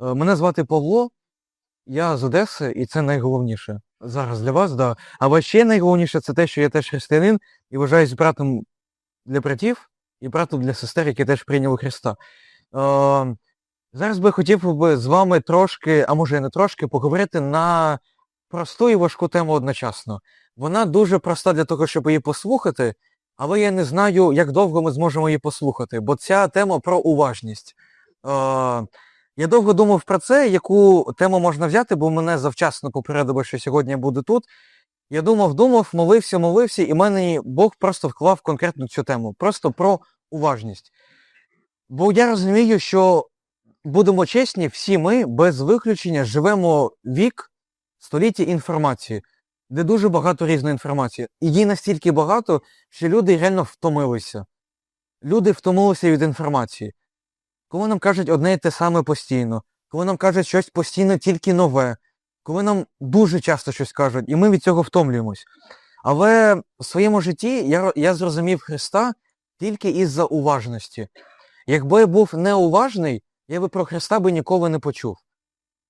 Е, Мене звати Павло, я з Одеси, і це найголовніше зараз для вас, да. Але ще найголовніше це те, що я теж християнин і вважаюсь братом для братів і братом для сестер, які теж прийняли Христа. Е, зараз би хотів би з вами трошки, а може і не трошки, поговорити на просту і важку тему одночасно. Вона дуже проста для того, щоб її послухати, але я не знаю, як довго ми зможемо її послухати, бо ця тема про уважність. Е, я довго думав про це, яку тему можна взяти, бо мене завчасно попередили, що сьогодні я буду тут. Я думав, думав, молився, молився, і мене Бог просто вклав конкретно цю тему. Просто про уважність. Бо я розумію, що будемо чесні, всі ми без виключення живемо вік століття інформації, де дуже багато різної інформації. І її настільки багато, що люди реально втомилися. Люди втомилися від інформації. Коли нам кажуть одне і те саме постійно, коли нам кажуть щось постійно тільки нове, коли нам дуже часто щось кажуть, і ми від цього втомлюємось. Але в своєму житті я, я зрозумів Христа тільки із-за уважності. Якби я був неуважний, я би про Христа би ніколи не почув.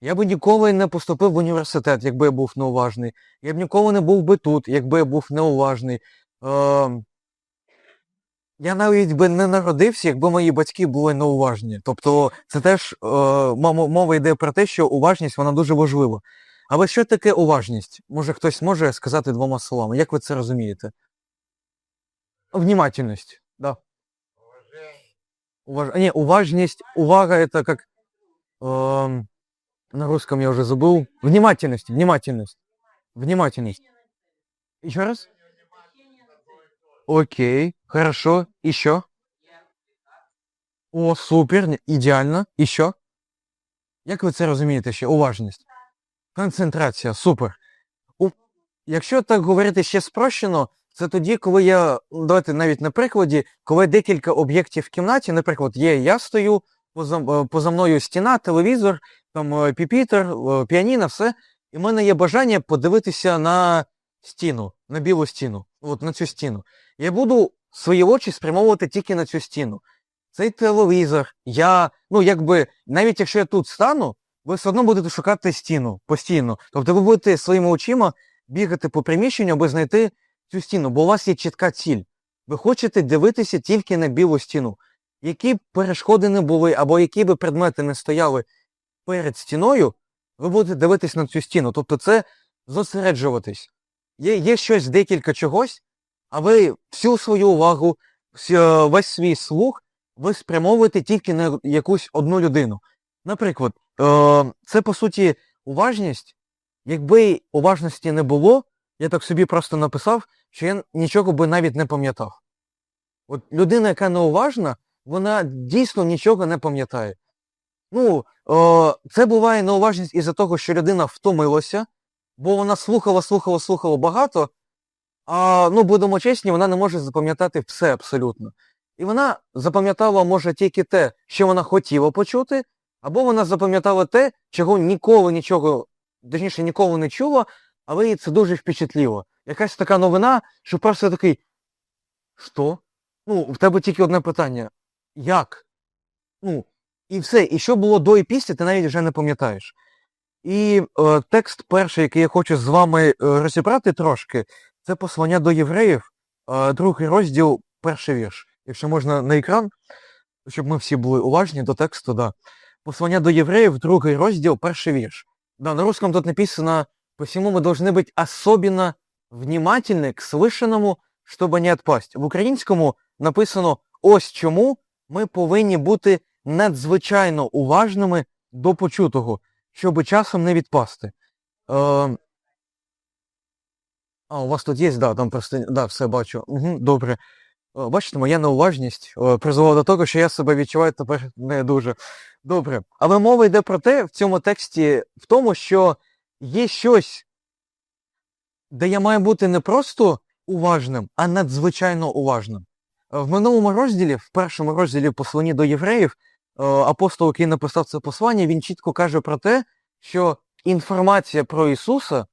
Я би ніколи не поступив в університет, якби я був неуважний. Я б ніколи не був би тут, якби я був неуважний. Е, я навіть би не народився, якби мої батьки були неуважні. Тобто це теж е, мова мова йде про те, що уважність вона дуже важлива. Але що таке уважність? Може хтось може сказати двома словами. Як ви це розумієте? Внимательность, да. Уваж... Не, уважність, увага это как эм, на русском я уже забыл. Внимательность, внимательность. Внимательность. Еще раз? Окей, хорошо. Еще? О, супер, ідеально. Еще? Як ви це розумієте ще? Уважність. Концентрація, супер. У... Якщо так говорити ще спрощено, це тоді, коли я, давайте навіть на прикладі, коли декілька об'єктів в кімнаті, наприклад, є, я стою, поза, е, поза мною стіна, телевізор, там е, піпітер, е, піаніно, все. І в мене є бажання подивитися на стіну, на білу стіну, от на цю стіну. Я буду свої очі спрямовувати тільки на цю стіну. Цей телевізор, я, ну якби, навіть якщо я тут стану, ви все одно будете шукати стіну постійно. Тобто ви будете своїми очима бігати по приміщенню, аби знайти цю стіну, бо у вас є чітка ціль. Ви хочете дивитися тільки на білу стіну. Які б перешкоди не були, або які б предмети не стояли перед стіною, ви будете дивитись на цю стіну. Тобто це зосереджуватись. Є, є щось декілька чогось, а ви всю свою увагу, весь свій слух ви спрямовуєте тільки на якусь одну людину. Наприклад, е, це по суті уважність. Якби уважності не було, я так собі просто написав, що я нічого би навіть не пам'ятав. От людина, яка неуважна, вона дійсно нічого не пам'ятає. Ну, е, це буває неуважність із-за того, що людина втомилася, бо вона слухала, слухала, слухала багато, а ну, будемо чесні, вона не може запам'ятати все абсолютно. І вона запам'ятала, може, тільки те, що вона хотіла почути, або вона запам'ятала те, чого ніколи нічого, точніше, ніколи не чула, але її це дуже впечатліло. Якась така новина, що просто такий. Що? Ну, в тебе тільки одне питання. Як? Ну, і все. І що було до і після, ти навіть вже не пам'ятаєш. І е, текст перший, який я хочу з вами е, розібрати трошки, це послання до євреїв, е, другий розділ, перший вірш. Якщо можна на екран, щоб ми всі були уважні до тексту, да. Послання до євреїв, другий розділ, перший вірш. Да, на русском тут написано, посему мы должны быть особенно внимательны к слышаному, чтобы не отпасть. В українському написано ось чому ми повинні бути надзвичайно уважними до почутого, щоб часом не відпасти. Е, а, у вас тут є, да, там просто, да, все бачу. Угу, добре. Бачите, моя неуважність е, призвела до того, що я себе відчуваю тепер не дуже добре. Але мова йде про те в цьому тексті, в тому, що є щось, де я маю бути не просто уважним, а надзвичайно уважним. Е, В минулому розділі, в першому розділі посланні до євреїв, е, апостол, який написав це послання, він чітко каже про те, що інформація про Ісуса,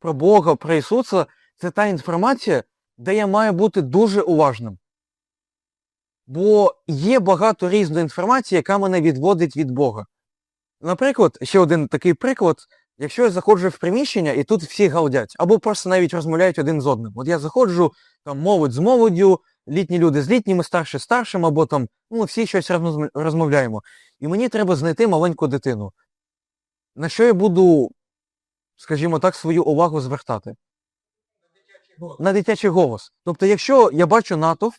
про Бога, про Ісуса, це та інформація, де я маю бути дуже уважним. Бо є багато різної інформації, яка мене відводить від Бога. Наприклад, ще один такий приклад. Якщо я заходжу в приміщення і тут всі галдять, або просто навіть розмовляють один з одним. От я заходжу, там молодь з молоддю, літні люди з літніми, старші з старшим, або там, ну, всі щось розмовляємо. І мені треба знайти маленьку дитину. На що я буду, скажімо так, свою увагу звертати? На дитячий голос. Тобто, якщо я бачу натовп,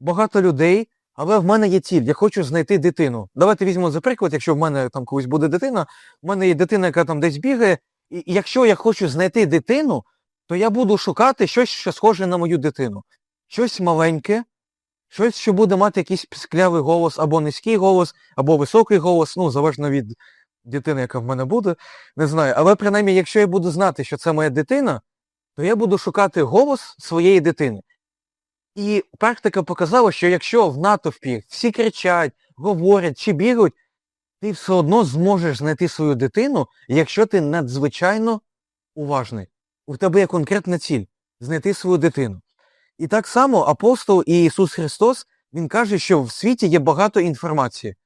багато людей, але в мене є ціль, я хочу знайти дитину. Давайте візьмемо за приклад, якщо в мене там колись буде дитина, в мене є дитина, яка там десь бігає, і якщо я хочу знайти дитину, то я буду шукати щось, що схоже на мою дитину. Щось маленьке, щось, що буде мати якийсь пісклявий голос, або низький голос, або високий голос, ну, залежно від дитини, яка в мене буде, не знаю. Але принаймні, якщо я буду знати, що це моя дитина, то я буду шукати голос своєї дитини. І практика показала, що якщо в натовпі всі кричать, говорять чи бігають, ти все одно зможеш знайти свою дитину, якщо ти надзвичайно уважний. У тебе є конкретна ціль знайти свою дитину. І так само апостол і Ісус Христос, Він каже, що в світі є багато інформації,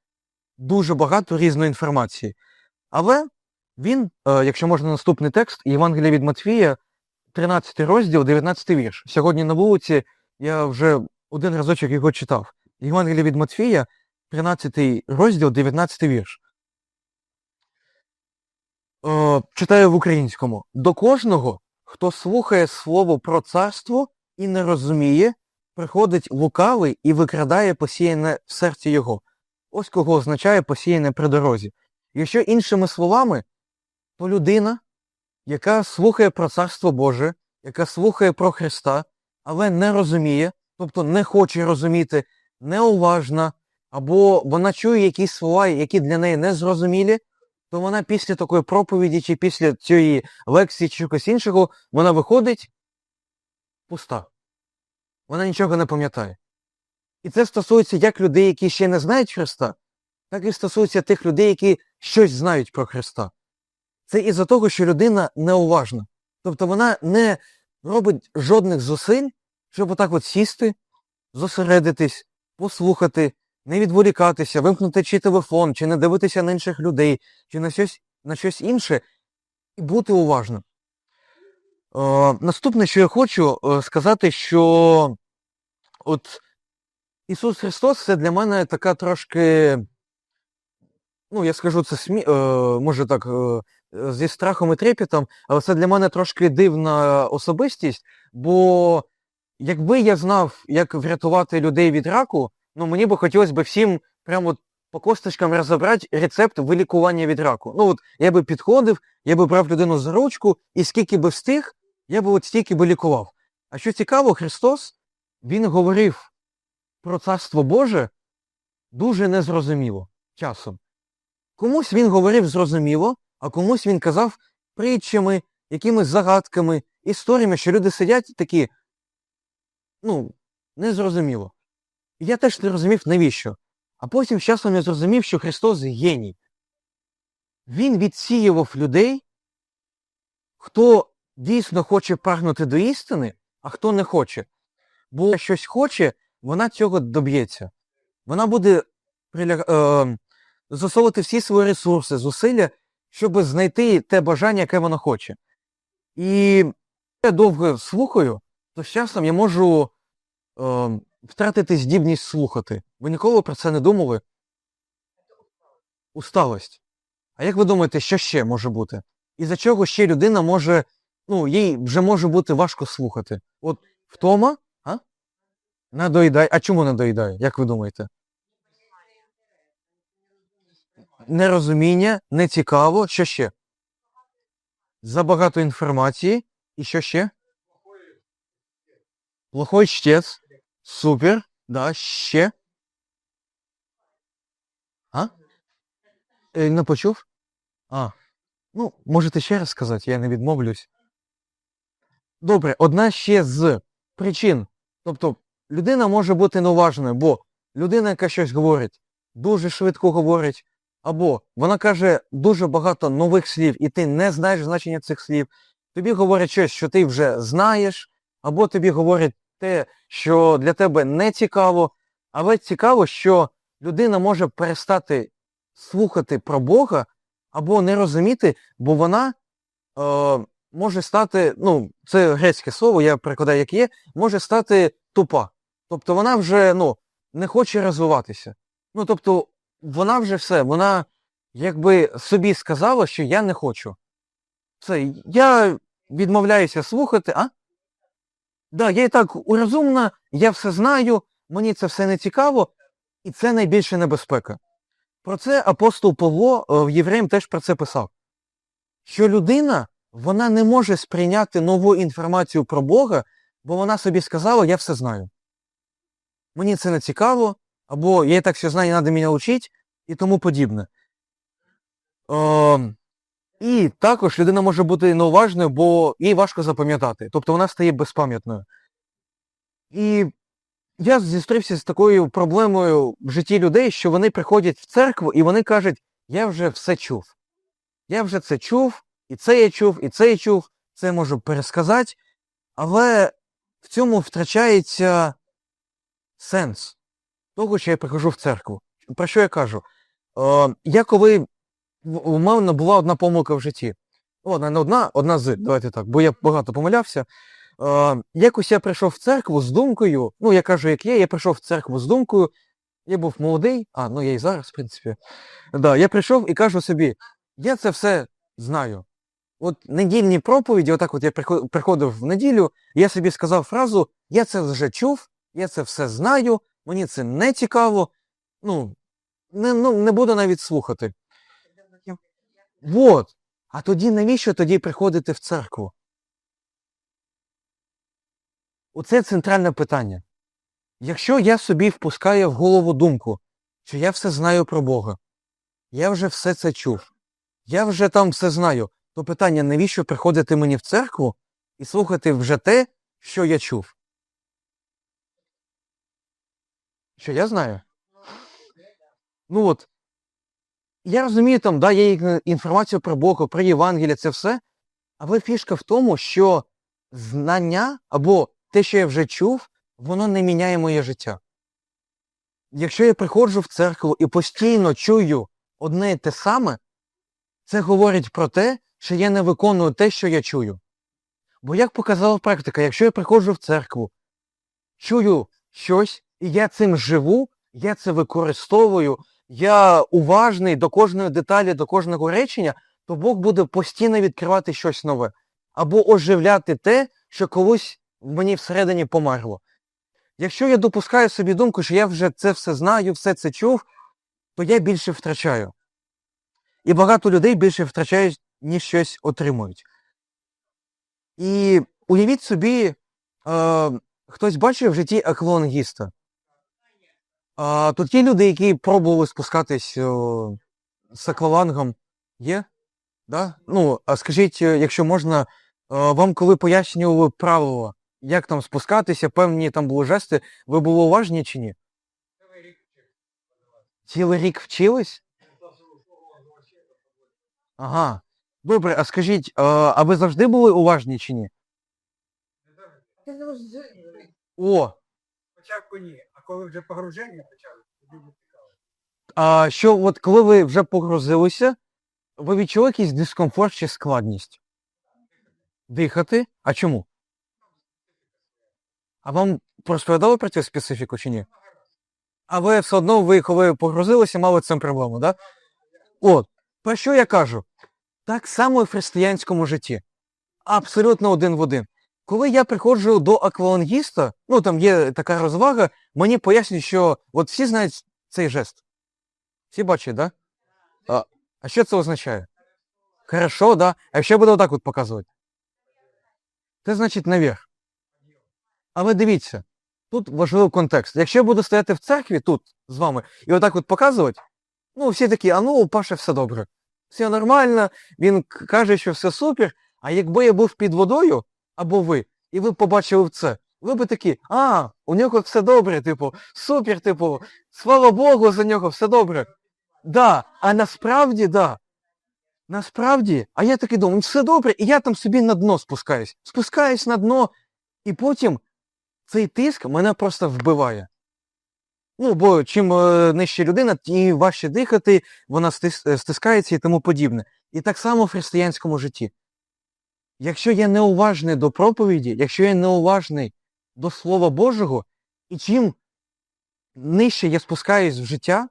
дуже багато різної інформації. Але він, е, якщо можна наступний текст, Євангелія від Матвія, 13 розділ, 19 вірш. Сьогодні на вулиці я вже один разочок його читав. Євангелія від Матфія, 13 розділ, 19 вірш. Е, читаю в українському. До кожного, хто слухає слово про царство і не розуміє, приходить лукавий і викрадає посіяне в серці його. Ось кого означає посіяне при дорозі. Якщо іншими словами, то людина, яка слухає про царство Боже, яка слухає про Христа, але не розуміє, тобто не хоче розуміти, неуважна, або вона чує якісь слова, які для неї не зрозумілі, то вона після такої проповіді чи після цієї лекції чи чогось іншого, вона виходить пуста. Вона нічого не пам'ятає. І це стосується як людей, які ще не знають Христа, так і стосується тих людей, які щось знають про Христа. Це із-за того, що людина неуважна. Тобто вона не робить жодних зусиль, щоб отак от сісти, зосередитись, послухати, не відволікатися, вимкнути чи телефон, чи не дивитися на інших людей, чи на щось, на щось інше, і бути уважним. Е, наступне, що я хочу е, сказати, що от Ісус Христос це для мене така трошки, ну, я скажу це смі... е, може так, е, зі страхом і трепетом, але це для мене трошки дивна особистість, бо якби я знав, як врятувати людей від раку, ну мені би хотілося б всім прямо по косточкам розібрати рецепт вилікування від раку. Ну от я би підходив, я би брав людину за ручку, і скільки би встиг, я би от стільки би лікував. А що цікаво, Христос, Він говорив про Царство Боже дуже незрозуміло часом. Комусь він говорив зрозуміло, а комусь він казав притчами, якимись загадками, історіями, що люди сидять такі, ну, незрозуміло. Я теж не розумів, навіщо. А потім з часом я зрозумів, що Христос геній. Він відсіював людей, хто дійсно хоче прагнути до істини, а хто не хоче. Бо щось хоче, вона цього доб'ється. Вона буде приля... е... застосовувати всі свої ресурси, зусилля, щоб знайти те бажання, яке вона хоче. І я довго слухаю, то з часом я можу е... втратити здібність слухати. Ви ніколи про це не думали? Усталость. А як ви думаєте, що ще може бути? І за чого ще людина може, ну, їй вже може бути важко слухати? От втома? А? Надоїдає. А чому надоїдає? Як ви думаєте? Нерозуміння, нецікаво. Що ще? Забагато інформації. І що ще? Плохой чтець. Супер. Да, ще. А? Е, не почув? А. Ну, можете ще раз сказати, я не відмовлюсь. Добре, одна ще з причин. Тобто, людина може бути неуважною, бо людина, яка щось говорить, дуже швидко говорить, або вона каже дуже багато нових слів, і ти не знаєш значення цих слів. Тобі говорять щось, що ти вже знаєш, або тобі говорять те, що для тебе не цікаво, але цікаво, що людина може перестати слухати про Бога або не розуміти, бо вона е, може стати, ну, це грецьке слово, я перекладаю, як є, може стати тупа. Тобто вона вже ну, не хоче розвиватися. Ну, тобто, вона вже все, вона якби собі сказала, що я не хочу. Все, я відмовляюся слухати, а? Да, я і так урозумна, я все знаю, мені це все не цікаво, і це найбільша небезпека. Про це апостол Павло е, в Євреям теж про це писав. Що людина, вона не може сприйняти нову інформацію про Бога, бо вона собі сказала, я все знаю. Мені це не цікаво, або я і так все знаю, не треба мене вчити, і тому подібне. Е, і також людина може бути неуважною, бо їй важко запам'ятати. Тобто вона стає безпам'ятною. І я зустрівся з такою проблемою в житті людей, що вони приходять в церкву і вони кажуть, я вже все чув. Я вже це чув, і це я чув, і це я чув, це я можу пересказати, але в цьому втрачається сенс того, що я приходжу в церкву. Про що я кажу? Е, я коли у мене була одна помилка в житті. Ладно, не одна, одна з, давайте так, бо я багато помилявся. Е, якось я прийшов в церкву з думкою, ну я кажу, як є, я прийшов в церкву з думкою, я був молодий, а ну я і зараз, в принципі. Да, я прийшов і кажу собі, я це все знаю. От недільні проповіді, отак от я приходив в неділю, я собі сказав фразу, я це вже чув, я це все знаю, мені це не цікаво, ну, не, ну, не буду навіть слухати. Вот. А тоді навіщо тоді приходити в церкву? Оце центральне питання. Якщо я собі впускаю в голову думку, що я все знаю про Бога, я вже все це чув, я вже там все знаю, то питання, навіщо приходити мені в церкву і слухати вже те, що я чув? Що я знаю? Ну от, я розумію, там, да, є інформація про Бога, про Євангелія, це все. Але фішка в тому, що знання або те, що я вже чув, воно не міняє моє життя. Якщо я приходжу в церкву і постійно чую одне і те саме, це говорить про те, що я не виконую те, що я чую. Бо як показала практика, якщо я приходжу в церкву, чую щось, і я цим живу, я це використовую, я уважний до кожної деталі, до кожного речення, то Бог буде постійно відкривати щось нове. Або оживляти те, що колись мені всередині померло. Якщо я допускаю собі думку, що я вже це все знаю, все це чув, то я більше втрачаю. І багато людей більше втрачають, ніж щось отримують. І уявіть собі, е, хтось бачив в житті аквалангіста. А, тут є люди, які пробували спускатись о, з аквалангом. Є? Да? Ну, а скажіть, е, якщо можна, е, вам коли пояснювали правила, як там спускатися, певні там були жести, ви були уважні чи ні? Цілий рік вчились? Ага. Добре, а скажіть, е, а ви завжди були уважні чи ні? О, Спочатку ні, коли вже погруження почали, тоді вже а що от коли ви вже погрузилися, ви відчули якийсь дискомфорт чи складність? Дихати? А чому? А вам розповідали про цю специфіку чи ні? А ви все одно, ви коли погрузилися, мали цим проблему, так? Да? От, про що я кажу? Так само і в християнському житті. Абсолютно один в один. Коли я приходжу до аквалангіста, ну там є така розвага, мені пояснюють, що от всі знають цей жест. Всі бачать, да? А, а що це означає? Хорошо, да. А я буду отак от показувати? Це значить наверх. Але дивіться, тут важливий контекст. Якщо я буду стояти в церкві тут з вами і отак от показувати, ну всі такі, а ну, у Паша все добре. Все нормально, він каже, що все супер. А якби я був під водою, або ви, і ви побачили це, ви би такі, а, у нього все добре, типу, супер, типу, слава Богу, за нього все добре. Да, а насправді, да. Насправді, а я такий думаю, все добре, і я там собі на дно спускаюсь. Спускаюсь на дно, і потім цей тиск мене просто вбиває. Ну, бо чим е, нижче людина, тим важче дихати, вона е, стискається і тому подібне. І так само в християнському житті. Якщо я неуважний до проповіді, якщо я неуважний до Слова Божого, і чим нижче я спускаюсь в життя,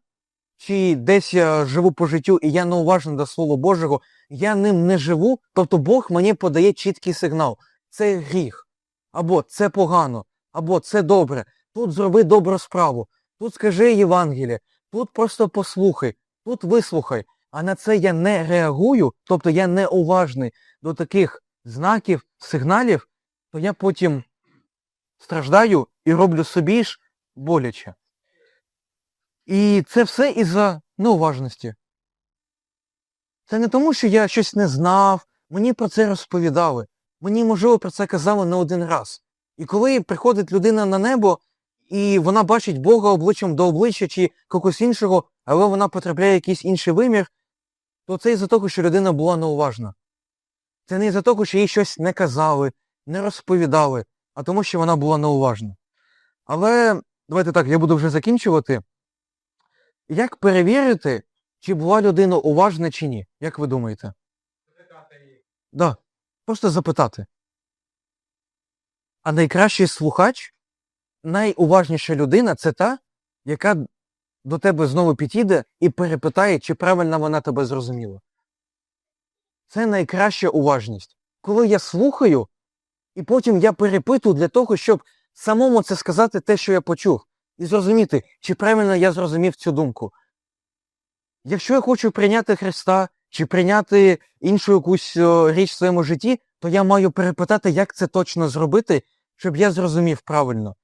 чи десь я живу по життю і я неуважний до Слова Божого, я ним не живу, тобто Бог мені подає чіткий сигнал. Це гріх, або це погано, або це добре. Тут зроби добру справу, тут скажи Євангеліє, тут просто послухай, тут вислухай. А на це я не реагую, тобто я неуважний до таких знаків, сигналів, то я потім страждаю і роблю собі ж боляче. І це все із-за неуважності. Це не тому, що я щось не знав, мені про це розповідали. Мені, можливо, про це казали не один раз. І коли приходить людина на небо, і вона бачить Бога обличчям до обличчя чи когось іншого, але вона потрапляє якийсь інший вимір, то це із-за того, що людина була неуважна. Це не із-за того, що їй щось не казали, не розповідали, а тому, що вона була неуважна. Але давайте так, я буду вже закінчувати. Як перевірити, чи була людина уважна чи ні? Як ви думаєте? Запитати її. Да. Просто запитати. А найкращий слухач, найуважніша людина це та, яка до тебе знову підійде і перепитає, чи правильно вона тебе зрозуміла. Це найкраща уважність. Коли я слухаю, і потім я перепитую для того, щоб самому це сказати те, що я почув, і зрозуміти, чи правильно я зрозумів цю думку. Якщо я хочу прийняти Христа чи прийняти іншу якусь річ в своєму житті, то я маю перепитати, як це точно зробити, щоб я зрозумів правильно.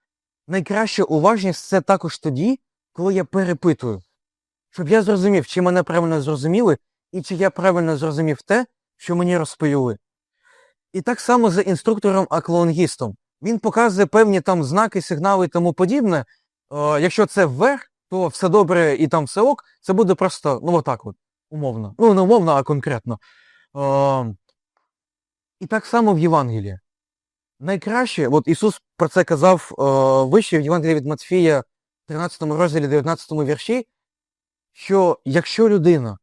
Найкраща уважність це також тоді, коли я перепитую, щоб я зрозумів, чи мене правильно зрозуміли, і чи я правильно зрозумів те, що мені розповіли. І так само за інструктором-аколонгістом. Він показує певні там знаки, сигнали і тому подібне. Е, якщо це вверх, то все добре і там все ок, це буде просто, ну отак от, умовно. Ну, не умовно, а конкретно. Е, і так само в Євангелії. Найкраще, от Ісус про це казав е, вище в Євангелії від Матфія, 13 розділі, 19 вірші, що якщо людина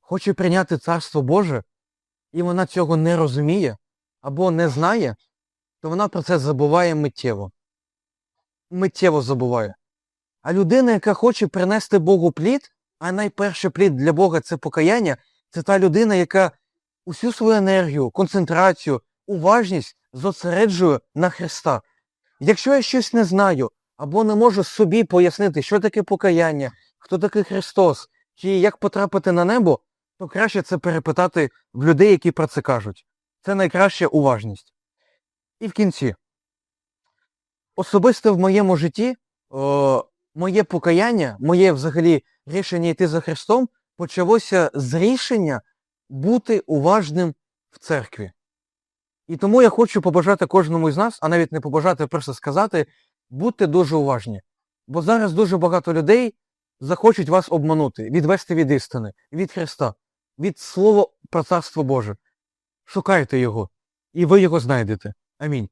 хоче прийняти Царство Боже, і вона цього не розуміє або не знає, то вона про це забуває миттєво. Миттєво забуває. А людина, яка хоче принести Богу плід, а найперший плід для Бога це покаяння, це та людина, яка усю свою енергію, концентрацію, уважність зосереджує на Христа. Якщо я щось не знаю, або не можу собі пояснити, що таке покаяння, хто такий Христос, чи як потрапити на небо, то краще це перепитати в людей, які про це кажуть. Це найкраща уважність. І в кінці. Особисто в моєму житті о, моє покаяння, моє взагалі рішення йти за Христом почалося з рішення бути уважним в церкві. І тому я хочу побажати кожному з нас, а навіть не побажати, а просто сказати, будьте дуже уважні. Бо зараз дуже багато людей захочуть вас обманути, відвести від істини, від Христа, від Слова про Царство Боже. Шукайте його, і ви його знайдете. Амінь.